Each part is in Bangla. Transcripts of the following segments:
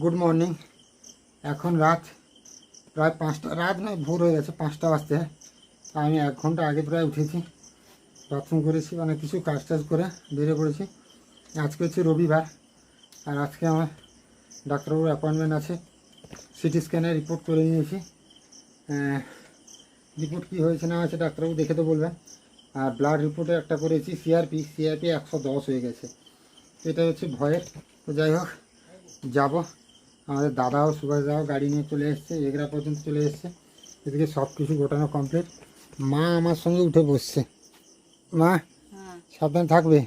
গুড মর্নিং এখন রাত প্রায় পাঁচটা, রাত নয়, ভোর হয়ে গেছে, পাঁচটা বাজতে। আমি এক ঘণ্টা আগে প্রায় উঠেছি। বাথরুম করেছি মানে কিছু কাজ টাজ করে বেরিয়ে পড়েছি। আজকে হচ্ছে রবিবার, আর আজকে আমার ডাক্তারবাবুর অ্যাপয়েন্টমেন্ট আছে। সিটি স্ক্যানে রিপোর্ট করে নিয়েছি। রিপোর্ট কী হয়েছে না হয়েছে ডাক্তারবাবু দেখে তো বলবেন। আর ব্লাড রিপোর্টে একটা করেছি সিআরপি সিআরপি একশো দশ হয়ে গেছে। এটা হচ্ছে ভয়ের। তো যাই হোক, যাব। আমাদের দাদাও সুভাষদাও গাড়ি নিয়ে চলে এসছে এগরা পর্যন্ত চলে এসছে। এদিকে সব কিছু গোটানো কমপ্লিট মা আমার সঙ্গে উঠে বসছে। মা হ্যাঁ। সাবধানে থাকবে?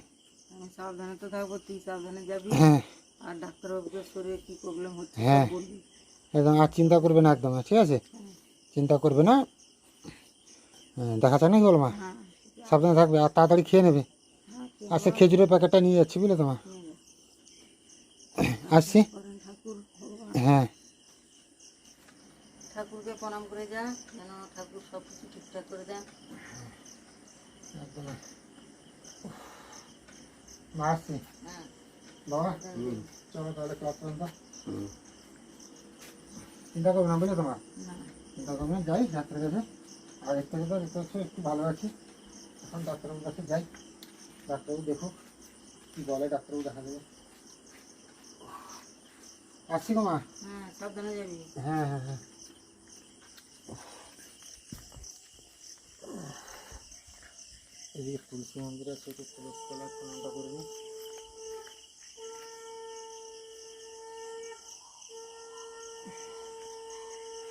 আমি সাবধানে তো থাকব তুই সাবধানে যাবি। হ্যাঁ। আর ডাক্তারবাবুকে শরীরে কি প্রবলেম হচ্ছে হ্যাঁ। একদম আর চিন্তা করবে না একদম ঠিক আছে? চিন্তা করবে না। হ্যাঁ, দেখা যাক নাকি বলো মা? হ্যাঁ সাবধানে থাকবে আর তাড়াতাড়ি খেয়ে নেবে। হ্যাঁ আচ্ছা খেজুরের প্যাকেটটা নিয়ে যাচ্ছি বুঝলে তোমার। আসছি। হ্যাঁ। ঠাকুরকে প্রণাম করে যা যেন ঠাকুর সব কিছু ঠিকঠাক করে দেন। একদম। হ্যাঁ বাবা চলো তাহলে ক্লাস চিন্তা করবে না বুঝলে তোমার চিন্তা করবে না যাই ডাক্তারের কাছে। আগের থেকে তো দেখতে একটু ভালো আছি। এখন ডাক্তারবাবুর কাছে যাই। ডাক্তারবাবু দেখুক কী বলে ডাক্তারবাবু দেখা দেবে। আসছি গো মা? হ্যাঁ সাবধানে যাবি। হ্যাঁ হ্যাঁ হ্যাঁ। এদিকে তুলসী মন্দির আছে একটু তুলসী তলার প্রণামটা করব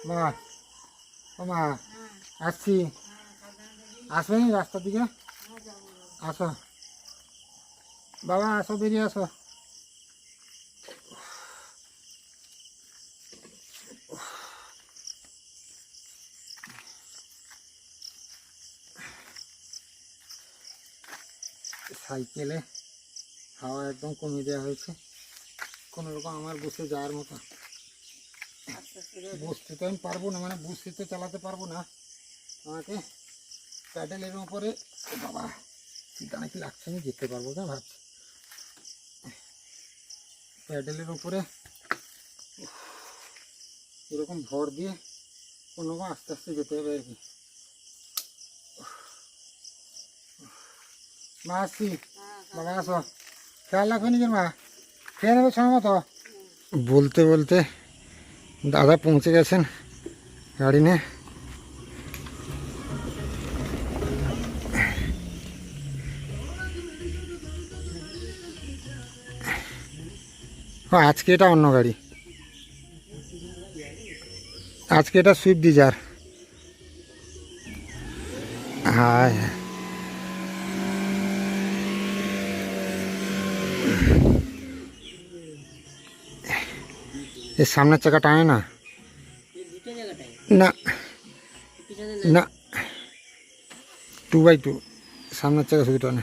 মা ও মা আসছি। আসবে রাস্তার দিকে? আসো। বাবা আসো বেরিয়ে আসো। সাইকেলে হাওয়া একদম কমিয়ে দেওয়া হয়েছে। কোনো রকম আমার বসে যাওয়ার মতো। আস্তে আস্তে যাবি বসতে তো আমি পারব না মানে বসতে তো চালাতে পারব না। আমাকে প্যাডেলের উপরে বাবা চিন্তা নাকি লাগছে আমি যেতে পারব না ভাবছি। প্যাডেলের উপরে উফ, এরকম ভর দিয়ে কোনো রকম আস্তে আস্তে যেতে হবে আর কি। মা আসছি বাবা আসো। খেয়াল রাখবে নিজের মা। খেয়ে নেবে সময় মতো। বলতে বলতে দাদা পৌঁছে গেছেন গাড়ি নিয়ে। আজকে এটা অন্য গাড়ি। আজকে এটা সুইফট ডিজার হ্যাঁ। এর সামনের চাকা টানে না? না। না। টু বাই টু সামনের চাকা শুধু টানে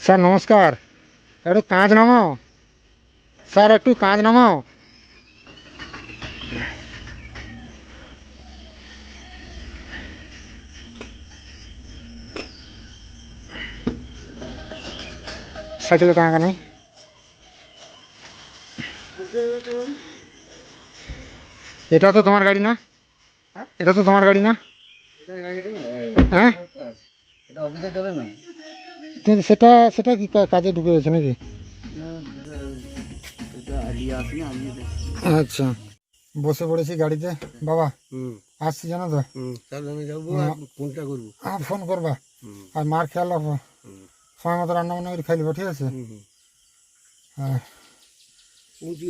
স্যার, নমস্কার। একটু কাঁচ নামাও। স্যার, একটু কাঁচ নামাও। সাইকেলে টাকা নেই। এটা তো তোমার গাড়ি না? এটা তো তোমার গাড়ি না? হ্যাঁ? সেটা সেটা কি কাজে ঢুকে গেছে নাকি? আচ্ছা। বসে পড়েছি গাড়িতে। বাবা আসছি জানো তো? করব। ফোন করবা? আর মার খেয়াল রাখব? সময় মতো রান্না বান্না করে খাই দেবো ঠিক আছে? হ্যাঁ।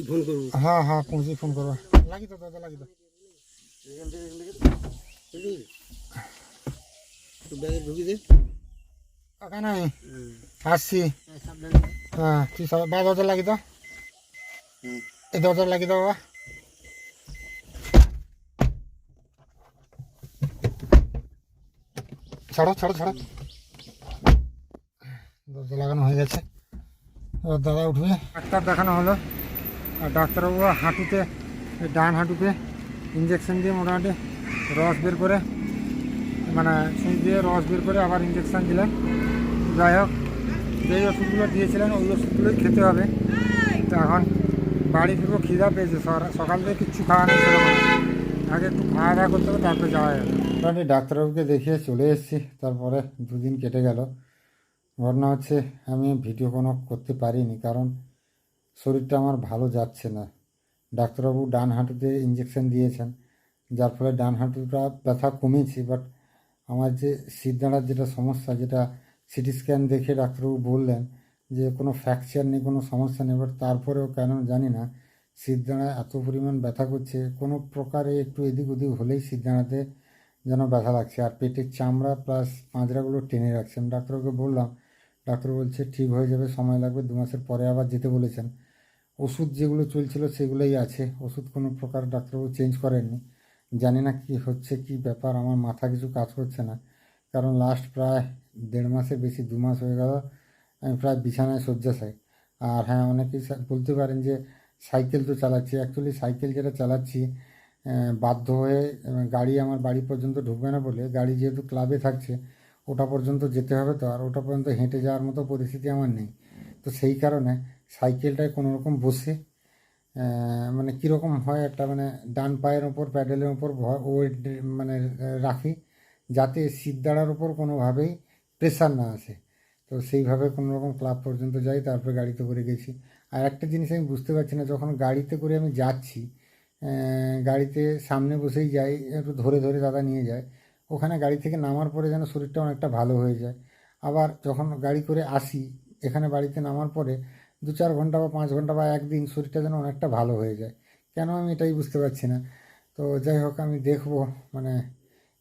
ফোন করব। হ্যাঁ হ্যাঁ পৌঁছি ফোন করবা। লাগি তো দাদা লাগি তো। ব্যাগে ঢুকি দে। টাকা নাই? আসছি। হ্যাঁ তুই সব বা দরজা লাগি তো? এই দরজা লাগি দাও বাবা। ছাড়ো ছাড়ো ছাড়ো। দরজা লাগানো হয়ে গেছে। এবার দাদা উঠবে। ডাক্তার দেখানো হলো। আর ডাক্তারবাবু হাঁটুতে ডান হাঁটুতে ইঞ্জেকশন দিয়ে মোটামুটি রস বের করে মানে সুই দিয়ে রস বের করে আবার ইঞ্জেকশান দিলেন। যাই হোক যেই ওষুধগুলো দিয়েছিলেন ওই ওষুধগুলোই খেতে হবে। তো এখন বাড়ি ফিরবো খিদা পেয়েছে। সকাল থেকে কিচ্ছু খাওয়া নেই সেরকম। আগে একটু খাওয়া দাওয়া করতে হবে তারপরে যাওয়া যাবে। মোটামুটি ডাক্তারবাবুকে দেখিয়ে চলে এসেছি। তারপরে দুদিন কেটে গেল। ঘটনা হচ্ছে আমি ভিডিও কোনো করতে পারিনি, কারণ শরীরটা আমার ভালো যাচ্ছে না। ডাক্তারবাবু ডান হাঁটুতে ইঞ্জেকশন দিয়েছেন, যার ফলে ডান হাঁটুটা ব্যথা কমেছে বাট আমার যে দাঁড়ার যেটা সমস্যা, যেটা সিটি স্ক্যান দেখে ডাক্তারবাবু বললেন যে কোনো ফ্র্যাকচার নেই কোনো সমস্যা নেই বাট তারপরেও কেন জানি না দাঁড়ায় এত পরিমাণ ব্যথা করছে, কোনো প্রকারে একটু এদিক ওদিক হলেই দাঁড়াতে যেন ব্যথা লাগছে। আর পেটের চামড়া প্লাস পাঁজরাগুলো টেনে রাখছে আমি ডাক্তারবাবুকে বললাম ডাক্তার বলছে ঠিক হয়ে যাবে, সময় লাগবে, দু মাসের পরে আবার যেতে বলেছেন। ওষুধ যেগুলো চলছিল সেগুলোই আছে, ওষুধ কোনো প্রকার ডাক্তারবাবু চেঞ্জ করেননি। জানি না কি হচ্ছে, কি ব্যাপার, আমার মাথা কিছু কাজ করছে না। কারণ লাস্ট প্রায় দেড় মাসের বেশি, দু মাস হয়ে গেল, আমি প্রায় বিছানায় শয্যাশায়ী। আর হ্যাঁ অনেকেই বলতে পারেন যে সাইকেল তো চালাচ্ছি অ্যাকচুয়ালি সাইকেল যেটা চালাচ্ছি বাধ্য হয়ে গাড়ি আমার বাড়ি পর্যন্ত ঢুকবে না বলে, গাড়ি যেহেতু ক্লাবে থাকছে ওটা পর্যন্ত যেতে হবে তো, আর ওটা পর্যন্ত হেঁটে যাওয়ার মতো পরিস্থিতি আমার নেই। তো সেই কারণে সাইকেলটায় কোনো রকম বসে মানে কীরকম হয় একটা মানে ডান পায়ের ওপর, প্যাডেলের ওপর ওয়েট মানে রাখি, যাতে সিট দাঁড়ার ওপর কোনোভাবেই প্রেশার না আসে। তো সেইভাবে কোনো রকম ক্লাব পর্যন্ত যাই, তারপরে গাড়িতে করে গেছি। আর একটা জিনিস আমি বুঝতে পারছি না, যখন গাড়িতে করে আমি যাচ্ছি গাড়িতে সামনে বসেই যাই, একটু ধরে ধরে দাদা নিয়ে যায় ওখানে গাড়ি থেকে নামার পরে যেন শরীরটা অনেকটা ভালো হয়ে যায়। আবার যখন গাড়ি করে আসি, এখানে বাড়িতে নামার পরে দু চার ঘণ্টা বা পাঁচ ঘণ্টা বা একদিন শরীরটা যেন অনেকটা ভালো হয়ে যায়। কেন আমি এটাই বুঝতে পারছি না? তো যাই হোক, আমি দেখব মানে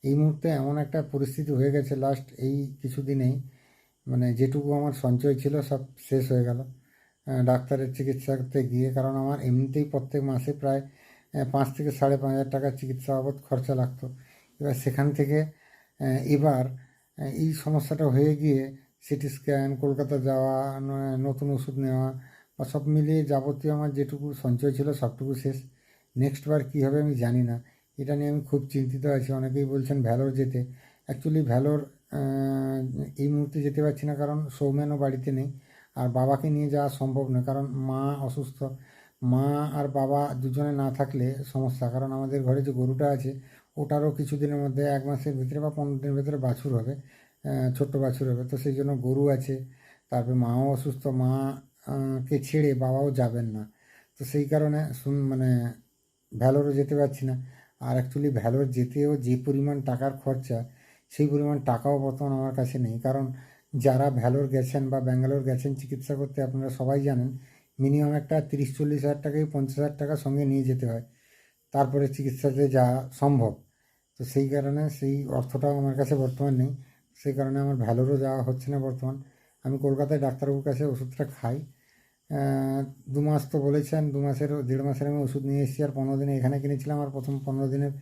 এই মুহূর্তে এমন একটা পরিস্থিতি হয়ে গেছে লাস্ট এই কিছুদিনেই। মানে যেটুকু আমার সঞ্চয় ছিল সব শেষ হয়ে গেল। ডাক্তারের চিকিৎসাতে গিয়ে, কারণ আমার এমনিতেই প্রত্যেক মাসে প্রায় পাঁচ থেকে সাড়ে পাঁচ হাজার টাকার চিকিৎসা বাবদ খরচা লাগতো। এবার সেখান থেকে এবার এই সমস্যাটা হয়ে গিয়ে সিটি স্ক্যান, কলকাতা যাওয়া নতুন ওষুধ নেওয়া, বা সব মিলিয়ে যাবতীয় আমার যেটুকু সঞ্চয় ছিল সবটুকু শেষ। নেক্সট বার কী হবে আমি জানি না। এটা নিয়ে আমি খুব চিন্তিত আছি। অনেকেই বলছেন ভ্যালোর যেতে। অ্যাকচুয়ালি ভ্যালোর এই মুহূর্তে যেতে পারছি না কারণ সৌমেনও বাড়িতে নেই। আর বাবাকে নিয়ে যাওয়া সম্ভব নয় কারণ মা অসুস্থ। মা আর বাবা দুজনে না থাকলে সমস্যা। কারণ আমাদের ঘরে যে গরুটা আছে ওটারও কিছুদিনের মধ্যে, এক মাসের ভিতরে বা পনেরো দিনের ভিতরে বাছুর হবে ছোট্ট বাছুর হবে। তো সেই জন্য গরু আছে, তারপরে মাও অসুস্থ, মা কে ছেড়ে বাবাও যাবেন না। তো সেই কারণে শুন মানে ভ্যালোরও যেতে পারছি না। আর অ্যাকচুয়ালি ভ্যালোর যেতেও যে পরিমাণ টাকার খরচা, সেই পরিমাণ টাকাও বর্তমান আমার কাছে নেই। কারণ যারা ভ্যালোর গেছেন বা ব্যাঙ্গালোর গেছেন চিকিৎসা করতে, আপনারা সবাই জানেন, মিনিমাম একটা তিরিশ চল্লিশ হাজার টাকায় পঞ্চাশ হাজার টাকা সঙ্গে নিয়ে যেতে হয়। তারপরে চিকিৎসাতে যাওয়া সম্ভব। তো সেই কারণে সেই অর্থটাও আমার কাছে বর্তমান নেই। সেই কারণে আমার ভ্যালোরও যাওয়া হচ্ছে না বর্তমান। আমি কলকাতায় ডাক্তারবাবুর কাছে ওষুধটা খাই। দু মাস তো বলেছেন, দু মাসের, দেড় মাসের আমি ওষুধ নিয়ে এসেছি আর পনেরো দিনে এখানে কিনেছিলাম আর প্রথম পনেরো দিনের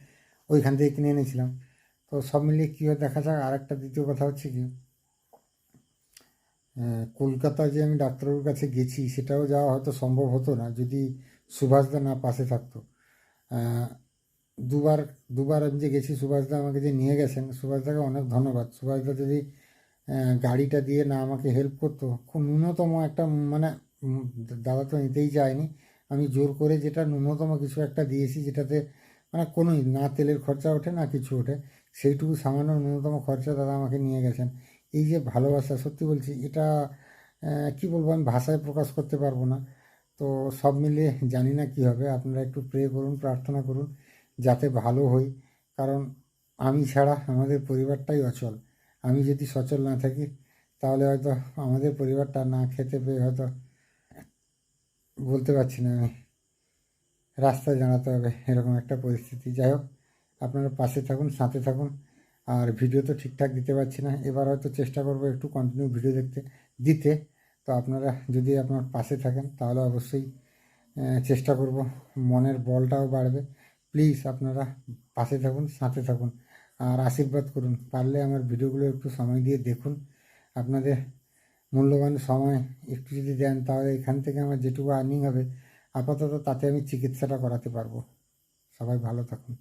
ওইখান থেকে কিনে এনেছিলাম। তো সব মিলিয়ে কী হয় দেখা যাক আর একটা দ্বিতীয় কথা হচ্ছে কি কলকাতা যে আমি ডাক্তারবাবুর কাছে গেছি সেটাও যাওয়া হয়তো সম্ভব হতো না যদি সুভাষদা না পাশে থাকতো। দুবার দুবার আমি যে গেছি সুভাষদা আমাকে যে নিয়ে গেছেন, সুভাষদাকে অনেক ধন্যবাদ। সুভাষদা যদি গাড়িটা দিয়ে না আমাকে হেল্প করতো, খুব ন্যূনতম একটা মানে দাদা তো নিতেই চায়নি আমি জোর করে যেটা ন্যূনতম কিছু একটা দিয়েছি, যেটাতে মানে কোনোই না তেলের খরচা ওঠে, না কিছু ওঠে, সেইটুকু সামান্য ন্যূনতম খরচা দাদা আমাকে নিয়ে গেছেন। এই যে ভালোবাসা, সত্যি বলছি, এটা কি বলব, আমি ভাষায় প্রকাশ করতে পারব না। তো সব মিলিয়ে জানি না কী হবে, আপনারা একটু প্রে করুন, প্রার্থনা করুন। যাতে ভালো হই। কারণ আমি ছাড়া আমাদের পরিবারটাই অচল। আমি যদি সচল না থাকি, তাহলে হয়তো আমাদের পরিবারটা না খেতে পেয়ে হয়তো বলতে পারছি না আমি। রাস্তায় দাঁড়াতে হবে, এরকম একটা পরিস্থিতি। যাই হোক, আপনারা পাশে থাকুন, সাথে থাকুন। আর ভিডিও তো ঠিকঠাক দিতে পারছি না। এবার হয়তো চেষ্টা করব একটু কন্টিনিউ ভিডিও দেখতে, দিতে। তো আপনারা যদি আপনার পাশে থাকেন, তাহলে অবশ্যই চেষ্টা করব। মনের বলটাও বাড়বে। প্লিজ আপনারা পাশে থাকুন, সাথে থাকুন আর আশীর্বাদ করুন। পারলে আমার ভিডিওগুলো একটু সময় দিয়ে দেখুন। আপনাদের মূল্যবান সময় একটু যদি দেন, তাহলে এখান থেকে আমার যেটুকু আর্নিং হবে, আপাতত তাতে আমি চিকিৎসাটা করাতে পারব। সবাই ভালো থাকুন।